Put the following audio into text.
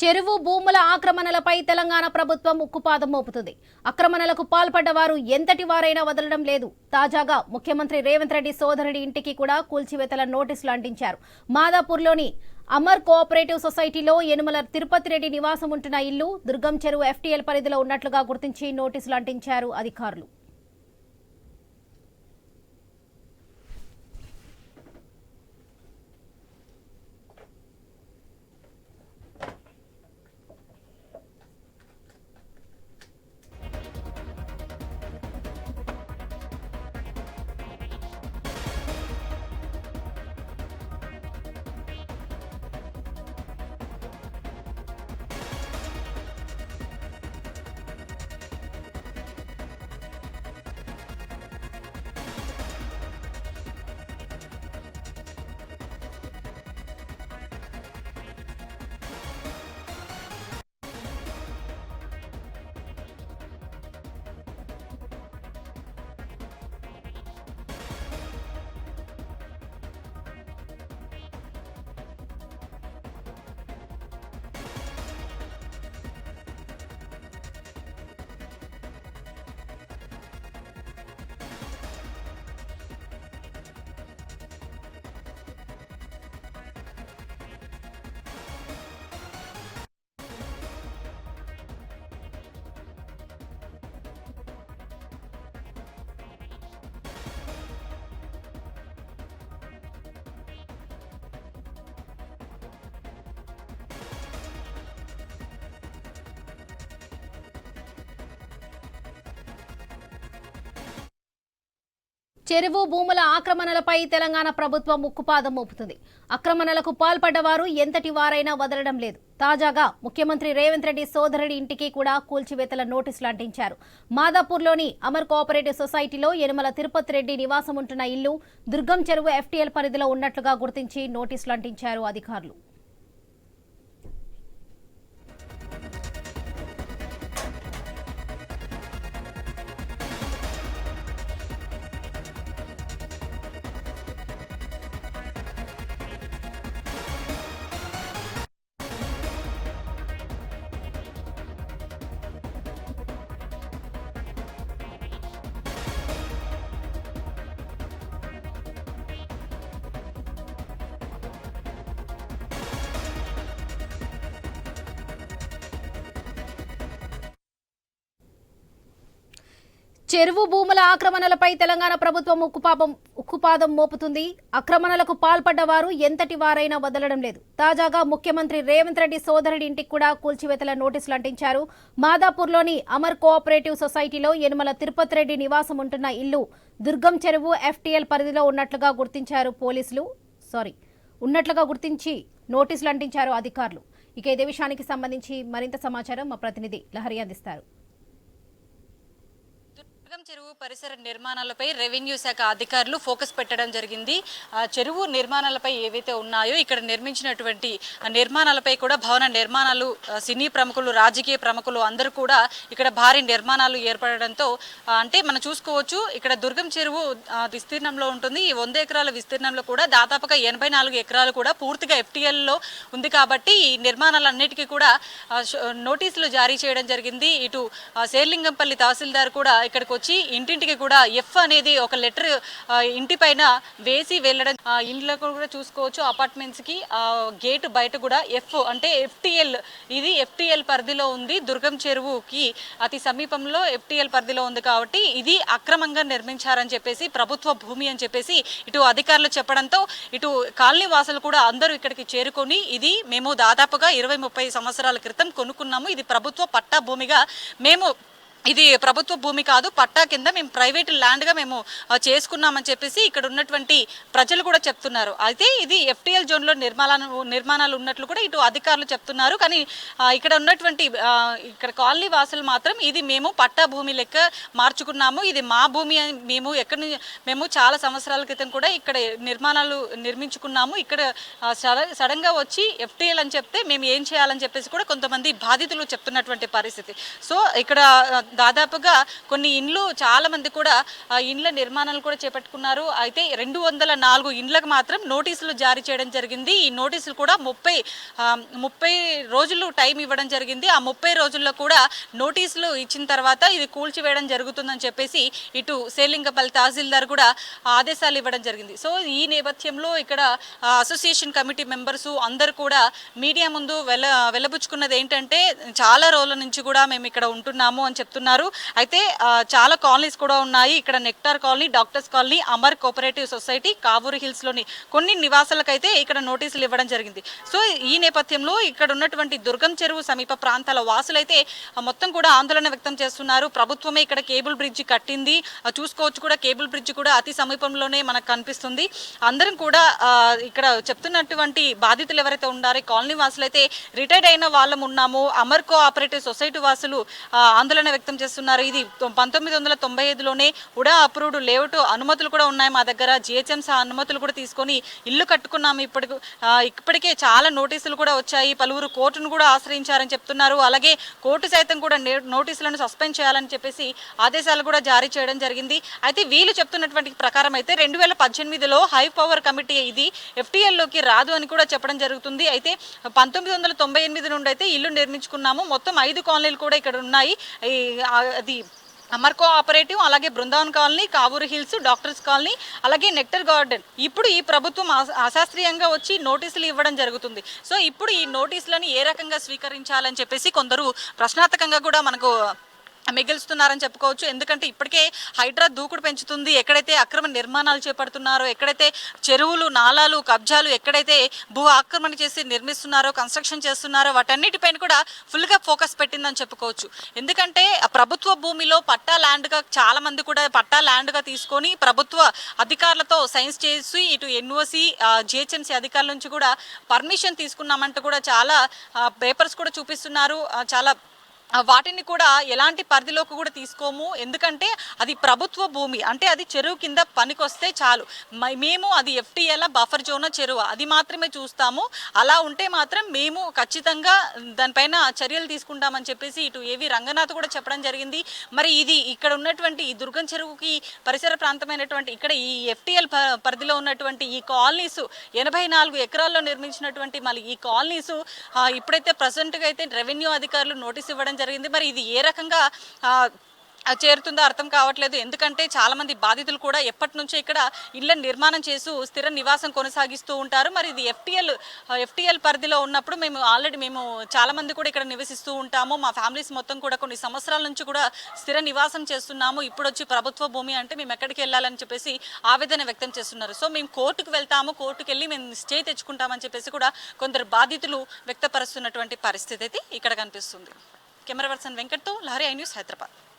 చెరువు భూముల ఆక్రమణలపై తెలంగాణ ప్రభుత్వం ఉక్కుపాదం మోపుతుంది. ఆక్రమణలకు పాల్పడ్డ వారు ఎంతటి వారైనా వదలడం లేదు. తాజాగా ముఖ్యమంత్రి రేవంత్ రెడ్డి సోదరుడి ఇంటికి కూడా కూల్చివేతల నోటీసులు అంటించారు. మాదాపూర్లోని అమర్ కోఆపరేటివ్ సొసైటీలో యనుమల తిరుపతి రెడ్డి నివాసం ఉంటున్న ఇల్లు దుర్గం చెరువు ఎఫ్టీఎల్ పరిధిలో ఉన్నట్లుగా గుర్తించి నోటీసులు అంటించారు అధికారులు. చెరువు భూముల ఆక్రమణలపై తెలంగాణ ప్రభుత్వం ముక్కుపాదం మోపుతుంది. ఆక్రమణలకు పాల్పడ్డవారు ఎంతటి వారైనా వదలడం లేదు. తాజాగా ముఖ్యమంత్రి రేవంత్ రెడ్డి సోదరుడి ఇంటికి కూడా కూల్చివేతల నోటీసులు అంటించారు. మాదాపూర్లోని అమర్ కోఆపరేటివ్ సొసైటీలో యనుమల తిరుపతి రెడ్డి నివాసం ఉంటున్న ఇల్లు దుర్గం చెరువు ఎఫ్టీఎల్ పరిధిలో ఉన్నట్లుగా గుర్తించి నోటీసులు అంటించారు అధికారులు. చెరువు భూముల ఆక్రమణలపై తెలంగాణ ప్రభుత్వం ఉక్కుపాపం ఉక్కుపాదం మోపుతుంది. ఆక్రమణలకు పాల్పడ్డ వారు ఎంతటి వారైనా వదలడం లేదు. తాజాగా ముఖ్యమంత్రి రేవంత్ రెడ్డి సోదరుడి ఇంటికి కూడా కూల్చివేతల నోటీసులు అంటించారు. మాదాపూర్లోని అమర్ కోఆపరేటివ్ సొసైటీలో యనుమల తిరుపతి రెడ్డి నివాసం ఉంటున్న ఇల్లు దుర్గం చెరువు ఎఫ్టీఎల్ పరిధిలో ఉన్నట్లుగా గుర్తించారు పోలీసులు. సారీ ఉన్నట్లుగా గుర్తించి నోటీసులు అంటించారు అధికారులు. ఇక ఇదే విషయానికి సంబంధించి మరింత సమాచారం మా ప్రతినిధి లహరి అందిస్తారు. పరిసర నిర్మాణాలపై రెవెన్యూ శాఖ అధికారులు ఫోకస్ పెట్టడం జరిగింది. ఆ చెరువు నిర్మాణాలపై ఏవైతే ఉన్నాయో ఇక్కడ నిర్మించినటువంటి నిర్మాణాలపై కూడా భవన నిర్మాణాలు సినీ ప్రముఖులు రాజకీయ ప్రముఖులు అందరూ కూడా ఇక్కడ భారీ నిర్మాణాలు ఏర్పడడంతో అంటే మనం చూసుకోవచ్చు ఇక్కడ దుర్గం చెరువు విస్తీర్ణంలో ఉంటుంది. ఈ వంద ఎకరాల విస్తీర్ణంలో కూడా దాదాపుగా ఎనభై నాలుగు ఎకరాలు కూడా పూర్తిగా ఎఫ్టీఎల్లో ఉంది కాబట్టి ఈ నిర్మాణాలన్నిటికీ కూడా నోటీసులు జారీ చేయడం జరిగింది. ఇటు శేర్లింగంపల్లి తహసీల్దార్ కూడా ఇక్కడికి వచ్చి ఇంటి ఇంటింటికి కూడా ఎఫ్ అనేది ఒక లెటర్ ఇంటి పైన వేసి వెళ్ళడం ఇంట్లో కూడా చూసుకోవచ్చు అపార్ట్మెంట్స్కి గేట్ బయట కూడా ఎఫ్ అంటే ఎఫ్టిఎల్ ఇది ఎఫ్టిఎల్ పరిధిలో ఉంది దుర్గం చెరువుకి అతి సమీపంలో ఎఫ్టిఎల్ పరిధిలో ఉంది కాబట్టి ఇది అక్రమంగా నిర్మించారని చెప్పేసి ప్రభుత్వ భూమి అని చెప్పేసి ఇటు అధికారులు చెప్పడంతో ఇటు కాలనీ వాసులు కూడా అందరూ ఇక్కడికి చేరుకొని ఇది మేము దాదాపుగా ఇరవై ముప్పై సంవత్సరాల క్రితం కొనుక్కున్నాము ఇది ప్రభుత్వ పట్టా భూమిగా మేము ఇది ప్రభుత్వ భూమి కాదు పట్టా కింద మేము ప్రైవేట్ ల్యాండ్గా మేము చేసుకున్నామని చెప్పేసి ఇక్కడ ఉన్నటువంటి ప్రజలు కూడా చెప్తున్నారు. అయితే ఇది ఎఫ్టీఎల్ జోన్లో నిర్మాణాలు నిర్మాణాలు ఉన్నట్లు కూడా ఇటు అధికారులు చెప్తున్నారు. కానీ ఇక్కడ ఉన్నటువంటి ఇక్కడ కాలనీ వాసులు మాత్రం ఇది మేము పట్టా భూమి లెక్క మార్చుకున్నాము. ఇది మా భూమి అని మేము ఎక్కడి నుంచి మేము చాలా సంవత్సరాల క్రితం కూడా ఇక్కడ నిర్మాణాలు నిర్మించుకున్నాము. ఇక్కడ సడ- సడన్గా వచ్చి ఎఫ్టీఎల్ అని చెప్తే మేము ఏం చేయాలని చెప్పేసి కూడా కొంతమంది బాధితులు చెప్తున్నటువంటి పరిస్థితి. సో ఇక్కడ దాదాపుగా కొన్ని ఇండ్లు చాలామంది కూడా ఇండ్ల నిర్మాణాలు కూడా చేపట్టుకున్నారు. అయితే రెండు వందల నాలుగు ఇండ్లకు మాత్రం నోటీసులు జారీ చేయడం జరిగింది. ఈ నోటీసులు కూడా ముప్పై ముప్పై రోజులు టైం ఇవ్వడం జరిగింది. ఆ ముప్పై రోజుల్లో కూడా నోటీసులు ఇచ్చిన తర్వాత ఇది కూల్చివేయడం జరుగుతుందని చెప్పేసి ఇటు సేలింగపల్లి తహసీల్దార్ కూడా ఆదేశాలు ఇవ్వడం జరిగింది. సో ఈ నేపథ్యంలో ఇక్కడ అసోసియేషన్ కమిటీ మెంబర్స్ అందరు కూడా మీడియా ముందు వెల వెలబుచ్చుకున్నది ఏంటంటే చాలా రోజుల నుంచి కూడా మేము ఇక్కడ ఉంటున్నాము అని చెప్తున్నారు. అయితే చాలా కాలనీస్ కూడా ఉన్నాయి. ఇక్కడ nectar colony doctors colony Amar cooperative society Kavuru హిల్స్లోని కొన్ని నివాసాలకైతే ఇక్కడ నోటీసులు ఇవ్వడం జరిగింది. సో ఈ నేపథ్యంలో ఇక్కడ ఉన్నటువంటి దుర్గం చెరువు సమీప ప్రాంతాల వాసులైతే మొత్తం కూడా ఆందోళన వ్యక్తం చేస్తున్నారు. ప్రభుత్వమే ఇక్కడ కేబుల్ బ్రిడ్జ్ కట్టింది. చూసుకోవచ్చు కూడా కేబుల్ బ్రిడ్జ్ కూడా అతి సమీపంలోనే మనకు కనిపిస్తుంది. అందరం కూడా ఇక్కడ చెప్తున్నటువంటి బాధితులు ఎవరైతే ఉన్నారో కాలనీ వాసులు అయితే రిటైర్డ్ అయిన వాళ్ళం ఉన్నాము. అమర్ కోఆపరేటివ్ సొసైటీ వాసులు ఆందోళన వ్యక్తం చేస్తున్నారు. ఇది పంతొమ్మిది వందల తొంభై ఐదులోనే ఉడా అప్రూవ్డ్ లేఅవుట్ అనుమతులు కూడా ఉన్నాయి మా దగ్గర. జిహెచ్ఎంసీ అనుమతులు కూడా తీసుకొని ఇల్లు కట్టుకున్నాము ఇప్పటికి. ఇప్పటికే చాలా నోటీసులు కూడా వచ్చాయి. పలువురు కోర్టును కూడా ఆశ్రయించారని చెప్తున్నారు. అలాగే కోర్టు సైతం కూడా నే- నోటీసులను సస్పెండ్ చేయాలని చెప్పేసి ఆదేశాలు కూడా జారీ చేయడం జరిగింది. అయితే వీళ్ళు చెప్తున్నటువంటి ప్రకారం అయితే రెండు వేల పద్దెనిమిదిలో హై పవర్ కమిటీ ఇది ఎఫ్టీఎల్లోకి రాదు అని కూడా చెప్పడం జరుగుతుంది. అయితే పంతొమ్మిది వందల తొంభై ఎనిమిది నుండి అయితే ఇల్లు నిర్మించుకున్నాము. మొత్తం ఐదు కాలనీలు కూడా ఇక్కడ ఉన్నాయి. ఈ, అది అమర్ కోఆపరేటివ్ అలాగే Brindavan colony Kavuru hills doctors colony అలాగే నెక్టర్ గార్డెన్. ఇప్పుడు ఈ ప్రభుత్వం అశాస్త్రీయంగా వచ్చి నోటీసులు ఇవ్వడం జరుగుతుంది. సో ఇప్పుడు ఈ నోటీసులను ఏ రకంగా స్వీకరించాలని చెప్పేసి కొందరు ప్రశ్నార్థకంగా కూడా మనకు మిగిల్స్తున్నారని చెప్పుకోవచ్చు. ఎందుకంటే ఇప్పటికే హైడ్రా దూకుడు పెంచుతుంది. ఎక్కడైతే అక్రమ నిర్మాణాలు చేపడుతున్నారో ఎక్కడైతే చెరువులు నాలాలు కబ్జాలు ఎక్కడైతే భూ ఆక్రమణ చేసి నిర్మిస్తున్నారో కన్స్ట్రక్షన్ చేస్తున్నారో వాటన్నిటిపైన కూడా ఫుల్గా ఫోకస్ పెట్టిందని చెప్పుకోవచ్చు. ఎందుకంటే ప్రభుత్వ భూమిలో పట్టా ల్యాండ్గా చాలా మంది కూడా పట్టా ల్యాండ్గా తీసుకొని ప్రభుత్వ అధికారులతో సైన్స్ చేసి ఇటు ఎన్ఓసి జిహెచ్ఎంసీ అధికారుల నుంచి కూడా పర్మిషన్ తీసుకున్నామంటూ కూడా చాలా పేపర్స్ కూడా చూపిస్తున్నారు. చాలా వాటిని కూడా ఎలాంటి పరిధిలోకి కూడా తీసుకోము. ఎందుకంటే అది ప్రభుత్వ భూమి. అంటే అది చెరువు కింద పనికొస్తే చాలు. మ- మేము అది ఎఫ్టీఎల్ బఫర్ జోన్ చెరువు. అది మాత్రమే చూస్తాము. అలా ఉంటే మాత్రం మేము ఖచ్చితంగా దానిపైన చర్యలు తీసుకుంటామని చెప్పేసి ఇటు ఏవి రంగనాథ్ కూడా చెప్పడం జరిగింది. మరి ఇది ఇక్కడ ఉన్నటువంటి ఈ దుర్గం చెరువుకి పరిసర ప్రాంతమైనటువంటి ఇక్కడ ఈ ఎఫ్టీఎల్ పరిధిలో ఉన్నటువంటి ఈ కాలనీస్ ఎనభై నాలుగు ఎకరాల్లో నిర్మించినటువంటి మళ్ళీ ఈ కాలనీస్ ఇప్పుడైతే ప్రజెంట్గా అయితే రెవెన్యూ అధికారులు నోటీస్ ఇవ్వడం జరిగింది. మరి ఇది ఏ రకంగా చేరుతుందో అర్థం కావట్లేదు. ఎందుకంటే చాలామంది బాధితులు కూడా ఎప్పటి నుంచో ఇక్కడ ఇళ్ళ నిర్మాణం చేస్తూ స్థిర నివాసం కొనసాగిస్తూ ఉంటారు. మరి ఇది ఎఫ్టీఎల్ ఎఫ్టీఎల్ పరిధిలో ఉన్నప్పుడు మేము ఆల్రెడీ మేము చాలా మంది కూడా ఇక్కడ నివసిస్తూ ఉంటాము. మా ఫ్యామిలీస్ మొత్తం కూడా కొన్ని సంవత్సరాల నుంచి కూడా స్థిర నివాసం చేస్తున్నాము. ఇప్పుడు వచ్చి ప్రభుత్వ భూమి అంటే మేము ఎక్కడికి వెళ్ళాలని చెప్పేసి ఆవేదన వ్యక్తం చేస్తున్నారు. సో మేము కోర్టుకు వెళ్తాము. కోర్టుకు వెళ్ళి మేము స్టే తెచ్చుకుంటామని చెప్పేసి కూడా కొందరు బాధితులు వ్యక్తపరుస్తున్నటువంటి పరిస్థితి అయితే ఇక్కడ కనిపిస్తుంది. కెమెరా పర్సన్ వెంకట్తో లహరి ఐ న్యూస్ హైదరాబాద్.